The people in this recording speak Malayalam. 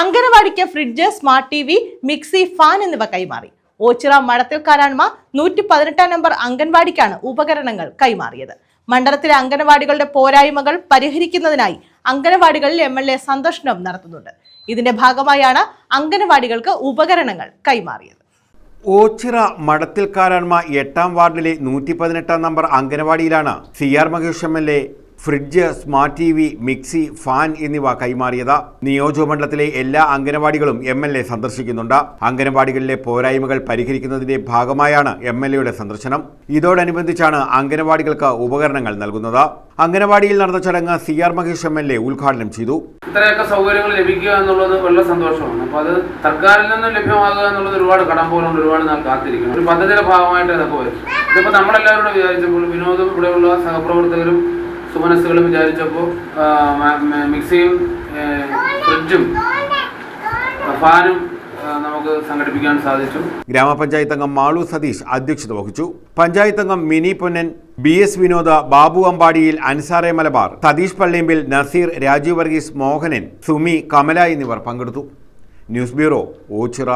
അംഗനവാടിക്ക് fridge smart T V mixie fan എന്നിവ കൈമാറി. ഓച്ചിറ മടത്തിൽ കാരാൺമ നൂറ്റി പതിനെട്ടാം നമ്പർ അംഗൻവാടിക്കാണ് ഉപകരണങ്ങൾ കൈമാറിയത്. മണ്ഡലത്തിലെ അംഗനവാടികളുടെ പോരായ്മകൾ പരിഹരിക്കുന്നതിനായി അംഗനവാടികളിൽ എം എൽ എ സന്ദർശനം നടത്തുന്നുണ്ട്. ഇതിന്റെ ഭാഗമായാണ് അംഗനവാടികൾക്ക് ഉപകരണങ്ങൾ കൈമാറിയത്. ഓച്ചിറ മടത്തിൽക്കാരാൺമ എട്ടാം വാർഡിലെ നൂറ്റി പതിനെട്ടാം number അംഗനവാടിയിലാണ് C R Mahesh M L A fridge smart T V mixie fan എന്നിവ കൈമാറിയത് നിയോജകമണ്ഡലത്തിലെ എല്ലാ അംഗനവാടികളും എം എൽ എ സന്ദർശിക്കുന്നുണ്ട്. അംഗനവാടികളിലെ പോരായ്മകൾ പരിഹരിക്കുന്നതിന്റെ ഭാഗമായാണ് എം എൽ എയുടെ സന്ദർശനം. ഇതോടനുബന്ധിച്ചാണ് അംഗനവാടികൾക്ക് ഉപകരണങ്ങൾ നൽകുന്നത്. അംഗനവാടിയിൽ നടന്ന ചടങ്ങ് C R Mahesh M L A ഉദ്ഘാടനം ചെയ്തു. ഇത്രയൊക്കെ സൗകര്യങ്ങൾ ലഭിക്കുക എന്നുള്ളത് വളരെ സന്തോഷമാണ്. അപ്പോൾ അത് സർക്കാരിൽ നിന്നും ലഭ്യമാകുക എന്നുള്ളത് ഒരുപാട് കടം പോലുണ്ട് ഒരുപാട് നാൾ കാത്തിരിക്കണം. ഒരു പദ്ധതിയുടെ ഭാഗമായിട്ട് ഇതൊക്കെ വരും. ഇതിപ്പോൾ നമ്മളെല്ലാവരും വിചാരിച്ചപ്പോൾ വിനോദം ഇവിടെയുള്ള സഹപ്രവർത്തകരും സുമനസ്സുകളും വിചാരിച്ചപ്പോൾ മിക്സിയും ഫ്രിഡ്ജും ഫാനും ഗ്രാമപഞ്ചായത്ത് അംഗം മാളു സതീഷ് അധ്യക്ഷത വഹിച്ചു. പഞ്ചായത്ത് അംഗം മിനി പൊന്നൻ ബി എസ് വിനോദ ബാബു അമ്പാടിയിൽ അൻസാറെ മലബാർ സതീഷ് പള്ളിയമ്പിൽ നസീർ രാജീവ് വർഗീസ് മോഹനൻ സുമി കമല എന്നിവർ പങ്കെടുത്തു. News bureau Ochira.